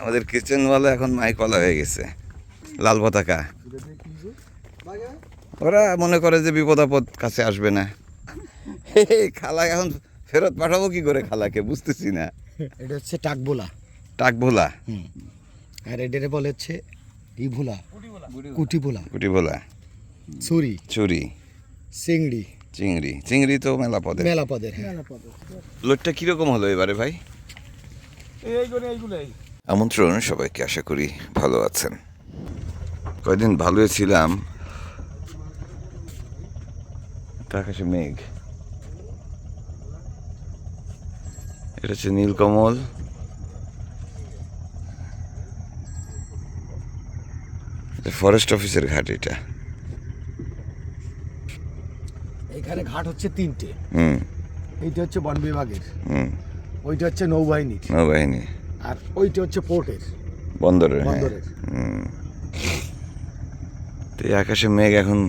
আমাদের কিচেনওয়ালা এখন মাইকওয়ালা হয়ে গেছে। লাল পতাকা। ওরা মনে করে যে বিপদ আপদ কাছে আসবে না। হে, খালা এখন ফেরত পাঠাবো কি করে খালাকে? বুঝতেছি না। এটা হচ্ছে টাকবোলা। টাক ভোলা আর এটারে বলে হচ্ছে ই ভোলা কুটি ভোলা কুটি ভোলা ছুরি। চুরি চিংড়ি। চিংড়ি। চিংড়ি তো মেলা পদে মেলা পদের হ্যাঁ। লোডটা কীরকম হলো এবারে ভাই? আমন্ত্রণ সবাইকে আশা করি ভালো আছেন। কয়দিন ভালোই ছিলাম। আকাশে মেঘ। এটা হচ্ছে নীলকমল। ফরেস্ট অফিসের ঘাট এটা। এখানে ঘাট হচ্ছে তিনটে। হুম। এইটা হচ্ছে বন বিভাগের হুম। ওইটা হচ্ছে নৌবাহিনীর। নৌবাহিনী। আর ওইটা হচ্ছে পোর্টের। বন্দরের হ্যাঁ। বন্দরের। তো এই আকাশে মেঘ এখন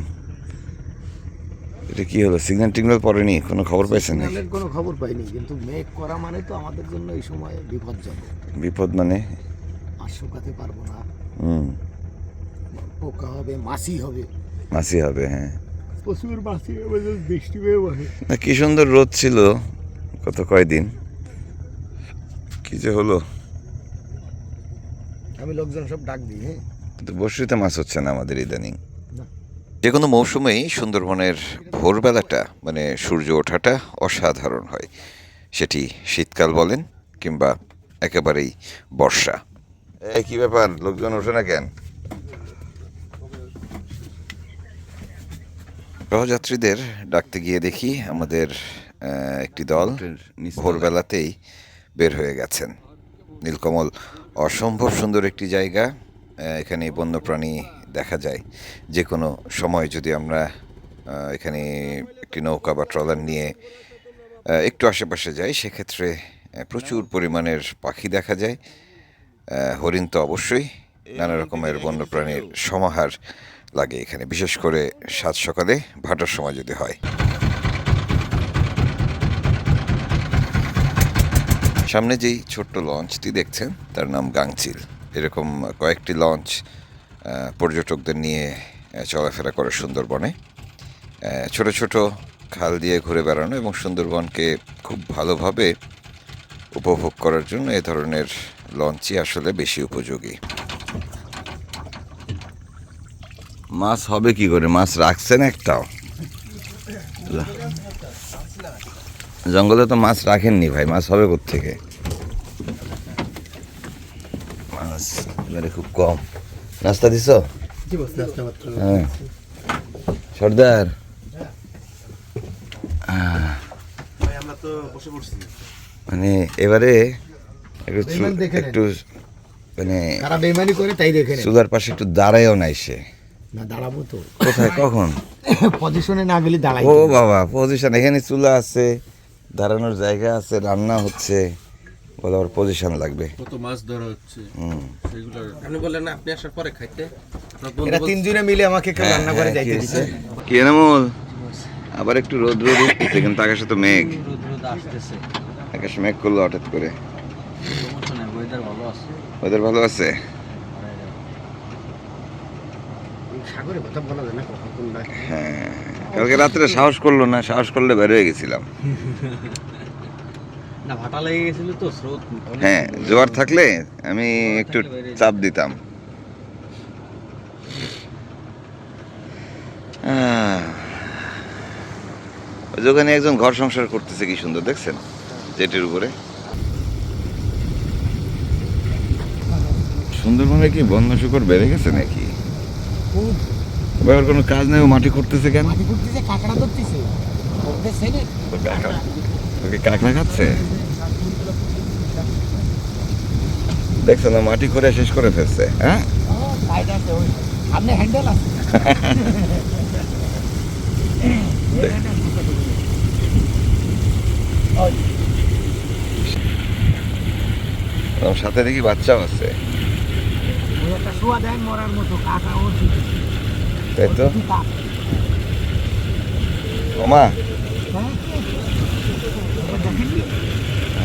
এটা কি হলো? সিগন্যাল টিগন্যাল পড়েনি? কোনো খবর পাইছেন না কোনো খবর পাইনি কিন্তু মেঘ করা মানে তো আমাদের জন্য এই সময় বিপজ্জনক। বিপদ মানে? আর শুকাতে পারব না। হুম। পোকা হবে মাছি হবে। মাছি হবে হ্যাঁ। প্রচুর মাছি হবে বৃষ্টি হয়ে বসে। না কি সুন্দর রোদ ছিল কত কয়দিন। কি যে হলো? আমি লোকজন সব ডাক দিই হ্যাঁ। কিন্তু বর্ষিতে মাছ হচ্ছে না আমাদের ইদানিং। যে কোনো মৌসুমেই সুন্দরবনের ভোরবেলাটা মানে সূর্য ওঠাটা অসাধারণ হয়। সেটি শীতকাল বলেন কিংবা একেবারেই বর্ষা। কি ব্যাপার? লোকজন ওঠে না কেন? সহযাত্রীদের ডাকতে গিয়ে দেখি আমাদের একটি দল ভোরবেলাতেই বের হয়ে গেছেন। নীলকমল অসম্ভব সুন্দর একটি জায়গা এখানে বন্যপ্রাণী দেখা যায়। যে কোনো সময় যদি আমরা এখানে একটি নৌকা বা ট্রলার নিয়ে একটু আশেপাশে যাই, সেক্ষেত্রে প্রচুর পরিমাণের পাখি দেখা যায়। হরিণ তো অবশ্যই নানা রকমের বন্যপ্রাণীর সমাহার লাগে এখানে, বিশেষ করে সাত সকালে ভাটার সময় যদি হয়। সামনে যেই ছোট্ট লঞ্চটি দেখছেন, তার নাম গাংচিল। এরকম কয়েকটি লঞ্চ পর্যটকদের নিয়ে চলাফেরা করে সুন্দরবনে। ছোট ছোট খাল দিয়ে ঘুরে বেড়ানো এবং সুন্দরবনকে খুব ভালোভাবে উপভোগ করার জন্য এ ধরনের লঞ্চই আসলে বেশি উপযোগী। মাছ হবে কি করে? মাছ রাখছেন একটাও? জঙ্গলে তো মাছ রাখেননি ভাই মাছ হবে থেকে মাছ এবারে খুব কম। নাস্তা দিছ? জি বস নাস্তা মাত্র। হ্যাঁ। সর্দার। মানে এবারে একটু মানে বেমানি করে তাই দেখে চুলার পাশে একটু দাঁড়ায়ও নাই সে। না দাঁড়াবো তো। কোথায়? কখন? পজিশনে না গেলে দাঁড়াই। ও বাবা পজিশন এখানে চুলা আছে। দাঁড়ানোর জায়গা আছে রান্না হচ্ছে বলে পজিশন লাগবে। কত মাছ ধরা হচ্ছে? হুম। সেগুলো আপনি বললেন আপনি আসার পরে খাইতে। এরা তিনজনে মিলে আমাকে কেউ রান্না করে যাইতে দিচ্ছে কি এনামুল? আবার একটু রোদ রোদ উঠতেছে কিন্তু আকাশে তো মেঘ। রোদ রোদ আসতেছে। আকাশ মেঘ করল হঠাৎ করে। ওয়েদার ভালো আছে? ওদের ভালো আছে? সাগরে কথা বলা যায় না কখন হ্যাঁ। কালকে রাত্রে সাহস করল না সাহস করলে বের হয়ে গেছিলাম। না ভাটা লেগে গেছিল তো স্রোত হ্যাঁ জোয়ার থাকলে আমি একটু চাপ দিতাম। ওখানে একজন ঘর সংসার করতেছে কি সুন্দর দেখছেন? জেটের উপরে। সুন্দরবনে কি বন্য শুকর বেড়ে গেছে নাকি? এবার কোনো কাজ নেই ও মাটি করতেছে কেন? মাটি করতেছে কাঁকড়া ধরতেছে। ওদের ছেলে। কাঁকড়া ওকে কাঁকড়া খাচ্ছে? দেখছ না মাটি করে শেষ করে ফেলছে হ্যাঁ? সামনে হ্যান্ডেল আছে। সাথে দেখি বাচ্চাও আছে। একটা শোয়া দেন মরার মতো কাকা ও তাই তো ওমা।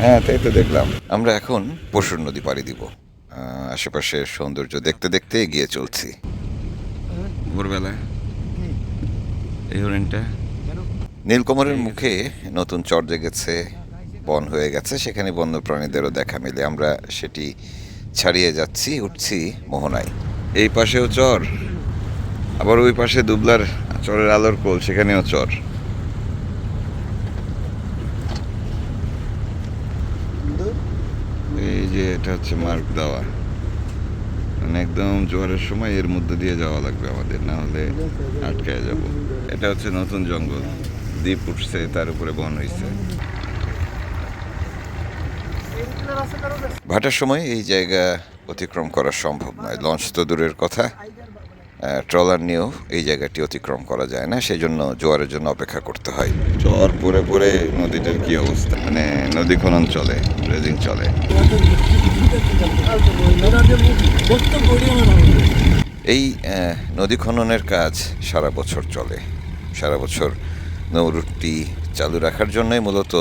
হ্যাঁ তাই তো দেখলাম। আমরা এখন পশুর নদী পাড়ি দিব। আশেপাশের সৌন্দর্য দেখতে দেখতে এগিয়ে চলছি। ভোরবেলা এই হরিণটা। নীলকমলের মুখে নতুন চর জেগেছে বন হয়ে গেছে। সেখানে বন্য প্রাণীদেরও দেখা মেলে। আমরা সেটি ছাড়িয়ে যাচ্ছি উঠছি মোহনায়। এই পাশেও চর। আবার ওই পাশে দুবলার চরের আলোর কোল, সেখানেও চর। এই যে এটা হচ্ছে মার্ক দেওয়া। মানে একদম জোয়ারের সময় এর মধ্যে দিয়ে যাওয়া লাগবে আমাদের, না হলে আটকায় যাব। এটা হচ্ছে নতুন জঙ্গল। দ্বীপ উঠছে, তার উপরে বন হয়েছে ভাটার সময় এই জায়গা অতিক্রম করা সম্ভব নয়, লঞ্চ তো দূরের কথা। ট্রলার নিয়েও এই জায়গাটি অতিক্রম করা যায় না সেই জন্য জোয়ারের জন্য অপেক্ষা করতে হয়। জোয়ার পরে পরে নদীটার কি অবস্থা? মানে নদী খনন চলে, ড্রেজিং চলে। এই নদী খননের কাজ সারা বছর চলে। সারা বছর নৌরুটটি চালু রাখার জন্যই মূলত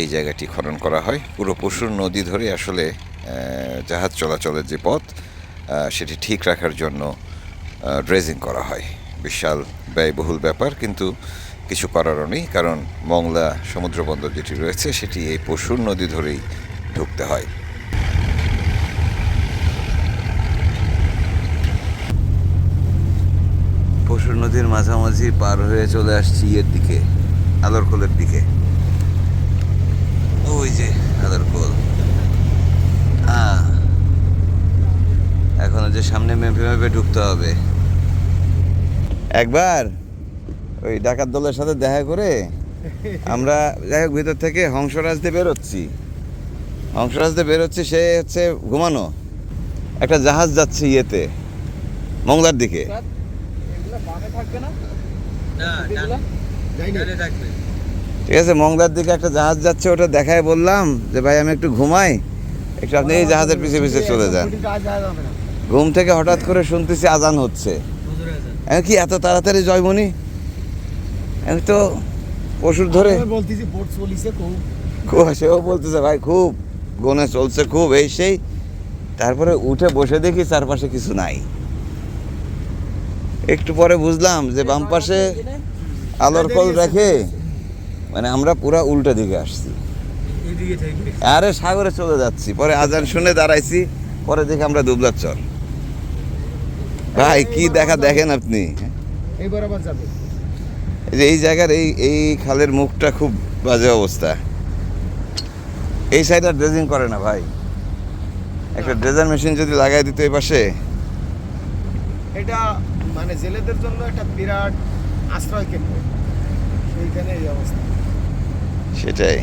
এই জায়গাটি খনন করা হয়। পুরো পশুর নদী ধরে আসলে জাহাজ চলাচলের যে পথ সেটি ঠিক রাখার জন্য ড্রেজিং করা হয়। বিশাল ব্যয়বহুল ব্যাপার কিন্তু কিছু করারও নেই কারণ মংলা সমুদ্র বন্দর যেটি রয়েছে সেটি এই পশুর নদী ধরেই ঢুকতে হয়। পশুর নদীর মাঝামাঝি পার হয়ে চলে আসছি ইয়ের দিকে আদরকোলের দিকে। ওই যে আদরকোল। আহ, এখন যে সামনে মেপে মেপে ঢুকতে হবে। একবার ওই ডাকাত দলের সাথে দেখা করে আমরা যাই হোক ভিতর থেকে হংসরাজ দিয়ে বেরোচ্ছি। হংসরাজ দিয়ে বেরোচ্ছি সে হচ্ছে ঘুমানো। একটা জাহাজ যাচ্ছে ইয়েতে মংলার দিকে। ঠিক আছে মংলার দিকে একটা জাহাজ যাচ্ছে ওটা দেখায় বললাম যে ভাই আমি একটু ঘুমাই। একটু আপনি এই জাহাজের পিছে পিছে চলে যান। ঘুম থেকে হঠাৎ করে শুনতেছি আজান হচ্ছে। কি এত তাড়াতাড়ি জয়মণি? আমি তো পশুর ধরে। খুব। সেও বলতেছে ভাই খুব গনে চলছে খুব এই সেই। তারপরে উঠে বসে দেখি চারপাশে কিছু নাই। একটু পরে বুঝলাম যে বাম পাশে আলোর কল রেখে। মানে আমরা পুরা উল্টা দিকে আসছি। আরে সাগরে চলে যাচ্ছি পরে আজান শুনে দাঁড়াইছি পরে দেখি আমরা দুবলার চর। ভাই কি দেখা দেখেন আপনি? এই যে এই জায়গার এই এই খালের মুখটা খুব বাজে অবস্থা। এই সাইড আর ড্রেজিং করে না ভাই। একটা ড্রেজার মেশিন যদি লাগাই দিত এই পাশে। এটা মানে জেলেদের জন্য একটা বিরাট আশ্রয় কেন্দ্র। সেইখানে এই অবস্থা। সেটাই।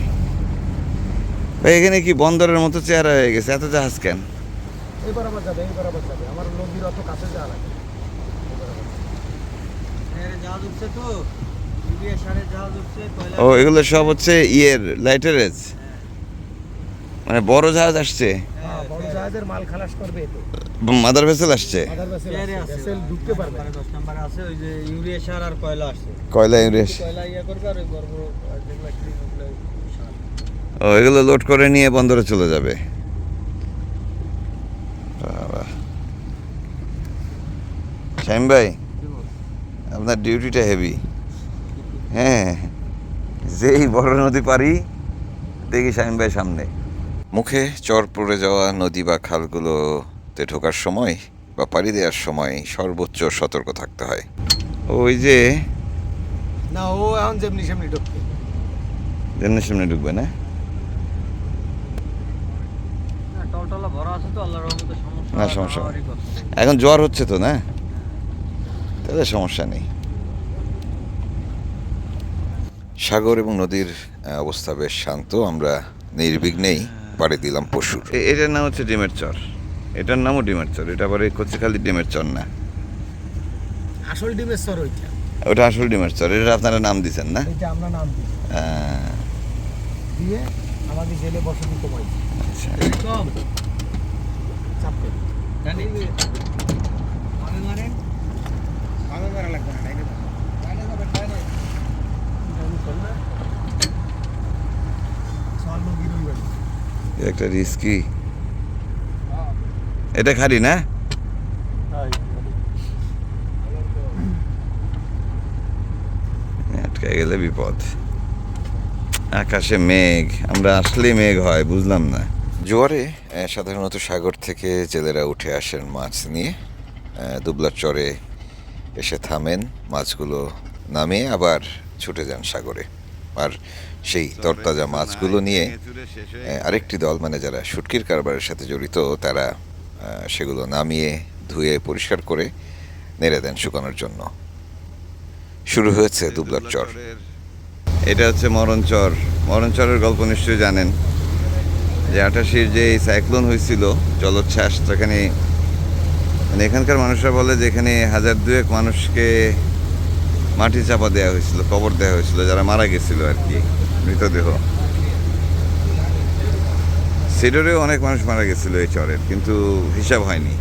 ভাই এখানে কি বন্দরের মতো চেহারা হয়ে গেছে? এত জাহাজ কেন? এইবার আবার যাবে এইবার আবার যাবে। আমার নদীর অত কাছে যাওয়া লাগে জাহাজ উঠছে তো। ইউরিয়া কয়লা ও এগুলো সব হচ্ছে ইয়ের লাইটারেজ মানে বড় জাহাজ আসছে। হ্যাঁ, বড় জাহাজের মাল খালাস করবে তো। মাদার ভেসেল আসছে? মাদার ভেসেল পেয়ারে আছে, আছে ভেসেল ঢুকতে পারবে নাম্বারে দশ নাম্বারে আছে ওই যে ইউরিয়া কয়লা কয়লা ইয়া ও এগুলো লোড করে নিয়ে বন্দরে চলে যাবে বাবা। শাহিম ভাই আপনার ডিউটিটা হেভি হ্যাঁ যেই বড় নদী পারি দেখি শাহিম ভাই সামনে। মুখে চর পড়ে যাওয়া নদী বা খালগুলোতে ঢোকার সময় বা পাড়ি দেওয়ার সময় সর্বোচ্চ সতর্ক থাকতে হয়। ওই যে না ও এখন যেমনি সেমনি ঢুকবে। যেমনি সামনে ঢুকবে না? না টলটলা ভরা আছে তো আল্লাহর রহমতে সমস্যা। এখন জ্বর হচ্ছে তো না? তাহলে সমস্যা নেই। সাগর এবং নদীর অবস্থা বেশ শান্ত আমরা নির্বিঘ্নেই পাড়ি দিলাম পশুর। এটার নাম হচ্ছে ডিমের চর। এটার নামও ডিমের চর এটা আবার কচিখালি ডিমের চর না। আসল ডিমের সর ওইটা। ওটা আসল ডিমের চর এটা আপনারা নাম দিচ্ছেন না? এইটা আমরা নাম দিই। দিয়ে আমাকে জেলে কমাই আচ্ছা। কম চাপতে জানি মারেন একটা রিস্কি এটা খালি না? আটকে গেলে বিপদ। আকাশে মেঘ, আমরা আসলে মেঘ হয়, বুঝলাম না। জোয়ারে সাধারণত সাগর থেকে জেলেরা উঠে আসেন মাছ নিয়ে। দুবলার চরে এসে থামেন মাছগুলো নামিয়ে আবার ছুটে যান সাগরে। আর সেই তরতাজা মাছগুলো নিয়ে আরেকটি দল মানে যারা শুটকির কারবারের সাথে জড়িত তারা সেগুলো নামিয়ে ধুয়ে পরিষ্কার করে নেড়ে দেন শুকানোর জন্য। শুরু হয়েছে দুবলার চর। এটা হচ্ছে মরণচর মরণচরের গল্প নিশ্চয়ই জানেন। যে আঠাশির যে সাইক্লোন হয়েছিল জলোচ্ছ্বাস সেখানে মানে এখানকার মানুষরা বলে যে এখানে হাজার দুয়েক মানুষকে মাটি চাপা দেওয়া হয়েছিল কবর দেওয়া হয়েছিল যারা মারা গেছিল আর কি মৃতদেহ। সিডরেও অনেক মানুষ মারা গেছিল এই চরের কিন্তু হিসাব হয়নি।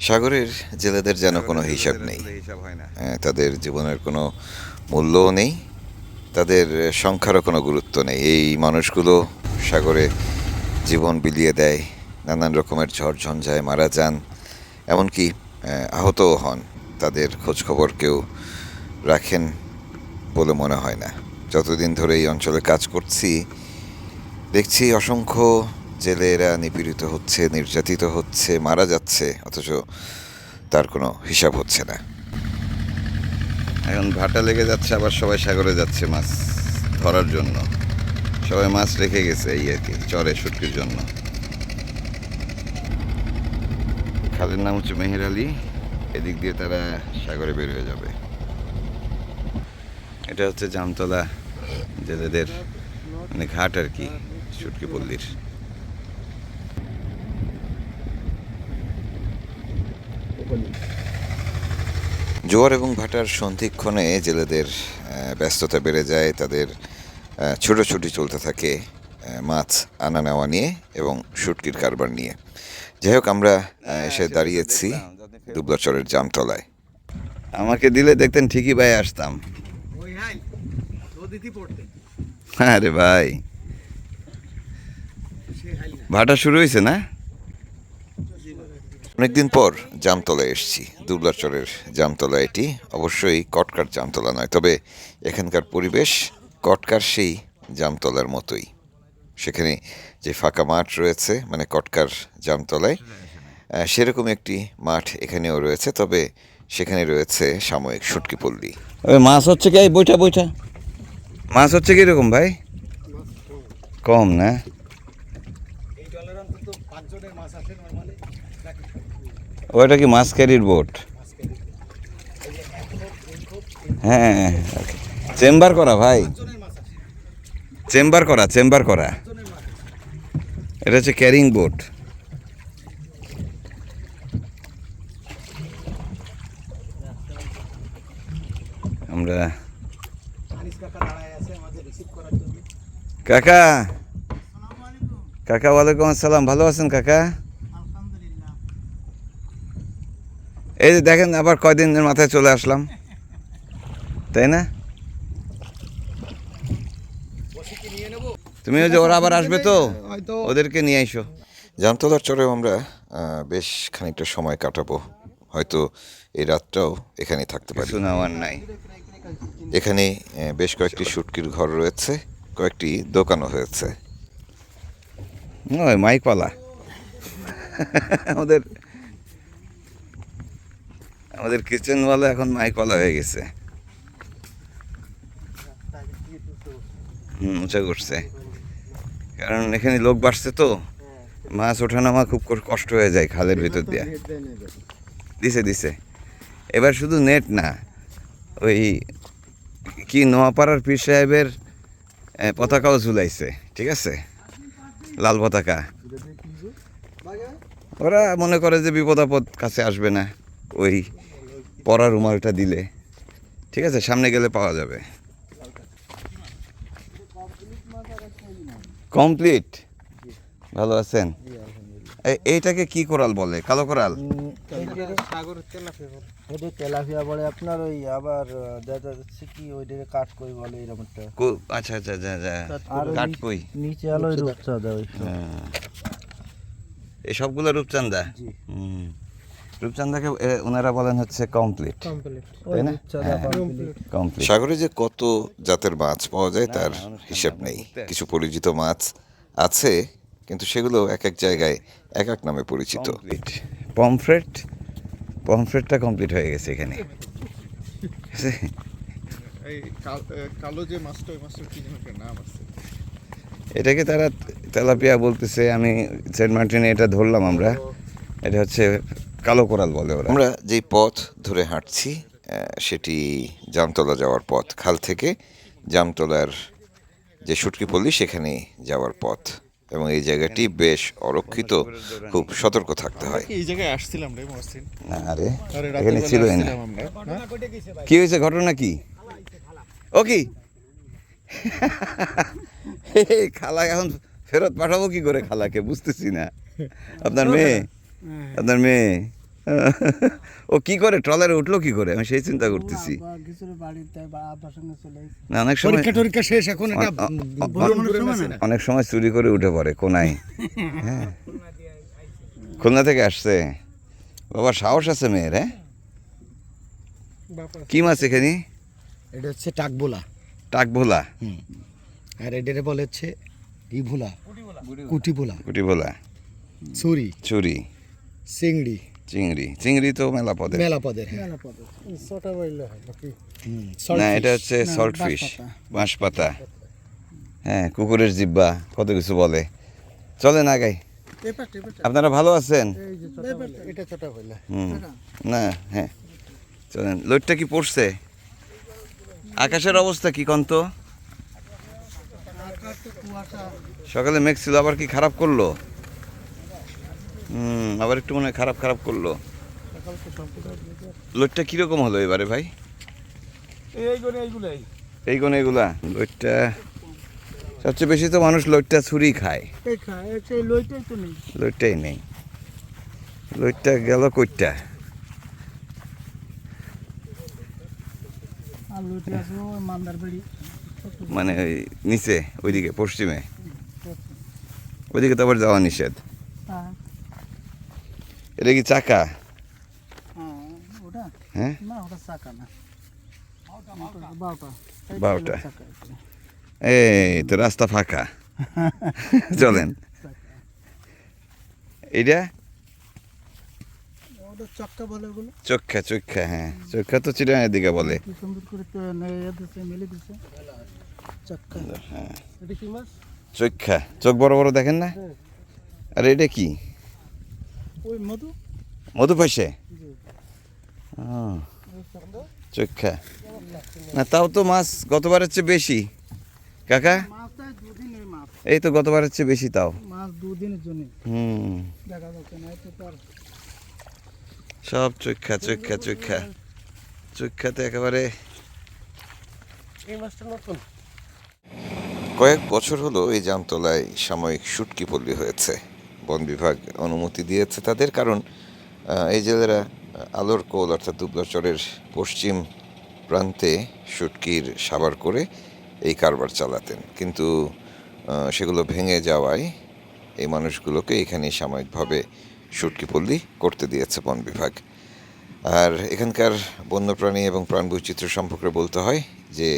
সাগরের জেলেদের যেন কোনো হিসাব নেই। হিসাব হয় না। তাদের জীবনের কোনো মূল্যও নেই। তাদের সংখ্যারও কোনো গুরুত্ব নেই। এই মানুষগুলো সাগরে জীবন বিলিয়ে দেয় নানান রকমের ঝড় ঝঞ্ঝায় মারা যান। এমনকি আহ, আহতও হন। তাদের খোঁজ খবর কেউ রাখেন বলে মনে হয় না। যতদিন ধরে এই অঞ্চলে কাজ করছি দেখছি অসংখ্য জেলেরা নিপীড়িত হচ্ছে নির্যাতিত হচ্ছে মারা যাচ্ছে অথচ তার কোনো হিসাব হচ্ছে না। এখন ভাটা লেগে যাচ্ছে আবার সবাই সাগরে যাচ্ছে মাছ ধরার জন্য। সবাই মাছ রেখে গেছে এই আর কি চরে শুটকির জন্য। খালের নাম হচ্ছে মেহের আলী। এদিক দিয়ে তারা সাগরে বের হয়ে যাবে। এটা হচ্ছে জামতলা জেলেদের মানে ঘাট আর কি, শুটকি পল্লীর। জোয়ার এবং ভাটার সন্ধিক্ষণে জেলেদের ব্যস্ততা বেড়ে যায়, তাদের ছুটোছুটি চলতে থাকে মাছ আনা নেওয়া নিয়ে এবং শুটকির কারবার নিয়ে। যাই হোক আমরা এসে দাঁড়িয়েছি দুবলাচরের জামতলায়। আমাকে দিলে দেখতেন ঠিকই ভাই আসতাম। ওই হাই নদীতে পড়তে। হ্যাঁ রে ভাই। ভাটা শুরু হয়েছে না? অনেকদিন পর জামতলায় এসেছি। দুবলাচরের জামতলা এটি। অবশ্যই কটকার জামতলা নয় তবে এখানকার পরিবেশ কটকার সেই জামতলার মতোই। সেখানে যে ফাঁকা মাঠ রয়েছে মানে কটকার জামতলায় সেরকম একটি মাঠ এখানেও রয়েছে তবে সেখানে রয়েছে সাময়িক শুটকি পল্লী। মাছ হচ্ছে কি বইটা বইটা মাছ হচ্ছে কীরকম ভাই? কম না? ওইটা কি মাছ ক্যারির বোট হ্যাঁ চেম্বার করা ভাই? চেম্বার করা চেম্বার করা। এটা হচ্ছে ক্যারিং বোট। আমরা কাকা কাকা, ওয়ালাইকুম আসসালাম। ভালো আছেন কাকা? এই যে দেখেন, আবার কয়দিনের মাথায় চলে আসলাম। তাই না? তুমি ওই যে ওরা আবার আসবে তো হয়তো। ওদেরকে নিয়ে আইসো। জামতলার চরেও আমরা বেশ খানিকটা সময় কাটাবো। হয়তো এই রাতটাও এখানে থাকতে পারি। শোনাওয়ার নাই। এখানে বেশ কয়েকটি শুটকির ঘর রয়েছে কয়েকটি দোকানও হয়েছে। ওই মাইকওয়ালা। আমাদের আমাদের কিচেনওয়ালা এখন মাইকওয়ালা হয়ে গেছে। হুম উঁচা করছে। কারণ এখানে লোক বাড়ছে তো, মাছ ওঠানামা খুব কষ্ট হয়ে যায় খালের ভিতর দিয়ে। দিছে দিছে। এবার শুধু নেট না, ওই কি নোয়াপাড়ার পীর সাহেবের পতাকাও ঝুলাইছে, ঠিক আছে? লাল পতাকা। ওরা মনে করে যে বিপদ আপদ কাছে আসবে না, ওই পরা রুমালটা দিলে। ঠিক আছে? সামনে গেলে পাওয়া যাবে। কমপ্লিট? ভালো আছেন? এইটাকে কি কোরাল বলে? কালো কোরাল? সাগর তেলাপিয়া বলে। এটা তেলাপিয়া বলে। আপনার ওই আবার আহ, দেখা যাচ্ছে কি ওইটাকে কাট কই বলে আচ্ছা আচ্ছা আচ্ছা আচ্ছা। আর কাঠ কই নিচে আলো রূপচাঁদা ওই হ্যাঁ। এই সবগুলো রূপচান্দা হুম। রূপচান্দাকে এ, ওনারা বলেন হচ্ছে কমপ্লিট তাই না? হ্যাঁ, কমপ্লিট সাগরে যে কত জাতের মাছ পাওয়া যায় তার হিসাব নেই। কিছু পরিচিত মাছ আছে কিন্তু সেগুলো এক এক জায়গায় এক এক নামে পরিচিত। পমফ্রেট পমফ্রেটটা কমপ্লিট হয়ে গেছে এখানে। কালো যে মাছটা ওই মাছটার কি নাম আছে। এটাকে তারা তেলাপিয়া বলতেছে আমি সেন্ট মার্টিনে এটা ধরলাম আমরা। এটা হচ্ছে কালো কোরাল বলে ওরা। আমরা যেই পথ ধরে হাঁটছি সেটি জামতলা যাওয়ার পথ। খাল থেকে জামতলার যে সুটকি পল্লী সেখানে যাওয়ার পথ। এবং এই জায়গাটি বেশ অরক্ষিত খুব সতর্ক থাকতে হয়। এই জায়গায় আসছিলাম রে মহসিন। না আরে আরে এখানে ছিল না। কি হয়েছে ঘটনা কি? ও কি? খালা এখন ফেরত পাঠাবো কি করে খালাকে? বুঝতেছি না। আপনার মেয়ে আপনার মেয়ে। ও কি করে? ট্রলারে উঠল কি করে? আমি সেই চিন্তা করতেছি। না অনেক সময় শেষ এখন। অনেক সময় চুরি করে উঠে পড়ে কোনায়। হ্যাঁ। খুলনা থেকে আসছে। বাবা সাহস আছে মেয়ের হ্যাঁ? কি মাছ এখানে? এটা হচ্ছে টাকবোলা টাক ভোলা আর এটারে বলে হচ্ছে ই ভোলা কুটি ভোলা কুটি ভোলা ছুরি। চুরি চিংড়ি। চিংড়ি। চিংড়ি তো মেলা পদে মেলা পদের হ্যাঁ। না এটা হচ্ছে সল্ট ফিশ বাঁশ পাতা। হ্যাঁ কুকুরের জিব্বা কত কিছু বলে। চলে না গাই আপনারা ভালো আছেন? এটা ছোটা হইলা হুম না হ্যাঁ। চলেন লোডটা কি পড়ছে? আকাশের অবস্থা কি কন্ত? সকালে মেঘ ছিল আবার কি খারাপ করল? হুম আবার একটু মনে খারাপ খারাপ করল। লোটটা কীরকম হলো এবারে ভাই? এই কোন এগুলা? লোডটা সবচেয়ে বেশি তো মানুষ লোটটা ছুরি খায়। লোডটাই নেই। লোটটা গেল কইটা? মানে ওই নিচে ওইদিকে পশ্চিমে। ওইদিকে তো আবার যাওয়া নিষেধ। এটা কি চাকা? হ্যাঁ? বারোটা। এই তো রাস্তা ফাঁকা। চলেন। ওগুলো চক্ষা চক্ষা হ্যাঁ। চক্ষা তো চিরানের দিকে বলে। হ্যাঁ। এটা চক্ষা চোখ বড় বড় দেখেন না? আর এটা কি? ওই মধু? মধু পাইছে? চক্ষা না তাও তো মাছ গতবারের চেয়ে বেশি। কাকা? এই তো গতবারের চেয়ে বেশি তাও। মাছ দুদিনের জন্য। হুম। দেখা যাচ্ছে না তো আর সব চক্ষা চক্ষা চক্ষা চক্ষাতে একেবারে এই মাছটা নতুন। কয়েক বছর হলো এই জামতলায় সাময়িক শুটকি পল্লী হয়েছে। বন বিভাগ অনুমতি দিয়েছে তাদের কারণ এই জেলেরা আলোর কোল অর্থাৎ দুবলাচরের পশ্চিম প্রান্তে শুটকির সাবার করে এই কারবার চালাতেন। কিন্তু সেগুলো ভেঙে যাওয়ায় এই মানুষগুলোকে এখানে সাময়িকভাবে শুটকি পল্লী করতে দিয়েছে বন বিভাগ। আর এখানকার বন্যপ্রাণী এবং প্রাণবৈচিত্র্য সম্পর্কে বলতে হয় যে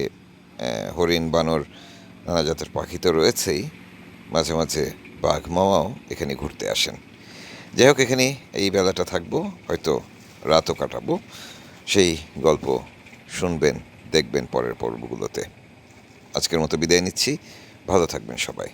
হরিণ, বানর, নানা জাতের পাখি তো রয়েছেই। মাঝে মাঝে বাঘ মামাও এখানে ঘুরতে আসেন। যাই হোক, এখানে এই বেলাটা থাকব, হয়তো রাতও কাটাবো। সেই গল্প শুনবেন, দেখবেন পরের পর্বগুলোতে। আজকের মতো বিদায় নিচ্ছি। ভালো থাকবেন সবাই।